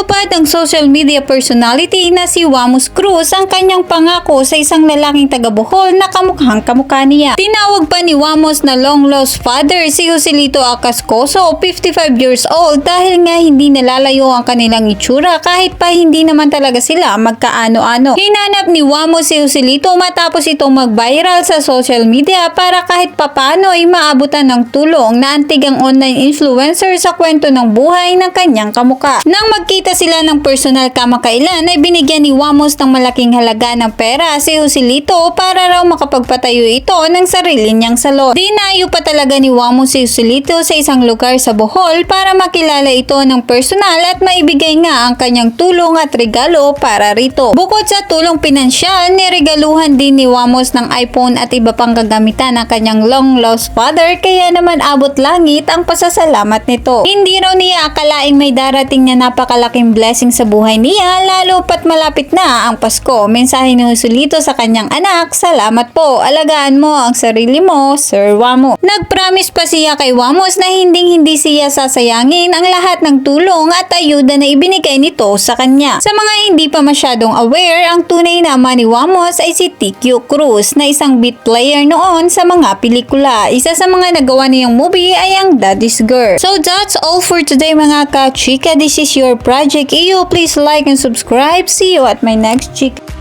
Tinupad ng social media personality na si Wamos Cruz ang kanyang pangako sa isang lalaking taga Bohol na kamukhang kamukha niya. Tinawag pa ni Wamos na long lost father si Joselito Acascoso, 55 years old dahil nga hindi nalalayo ang kanilang itsura kahit pa hindi naman talaga sila magkaano-ano. Hinanap ni Wamos si Joselito matapos itong mag-viral sa social media para kahit papano ay maabutan ng tulong na antig ang online influencer sa kwento ng buhay ng kanyang kamuka. Nang magkita sila ng personal kamakailan ay binigyan ni Wamos ng malaking halaga ng pera si Joselito para raw makapagpatayo ito ng sarili niyang salon. Dinayo pa talaga ni Wamos si Joselito sa isang lugar sa Bohol para makilala ito ng personal at maibigay nga ang kanyang tulong at regalo para rito. Bukod sa tulong pinansyal, niregaluhan din ni Wamos ng iPhone at iba pang gagamitan ng kanyang long lost father kaya naman abot langit ang pasasalamat nito. Hindi raw niya akalaing may darating na napakalaking blessing sa buhay niya lalo pat malapit na ang Pasko. Mensahe ni Joselito sa kanyang anak, Salamat po, alagaan mo ang sarili mo, Sir Wamo. Nagpromise pa siya kay Wamos na hindi hindi siya sasayangin ang lahat ng tulong at ayuda na ibinigay nito sa kanya. Sa mga hindi pa masyadong aware, ang tunay na ama ni Wamos ay si TQ Cruz na isang beat player noon sa mga pelikula. Isa sa mga nagawa niyang movie ay ang Daddy's Girl. So that's all for today mga ka-chika. This is your Project EU. Please like and subscribe. See you at my next chika.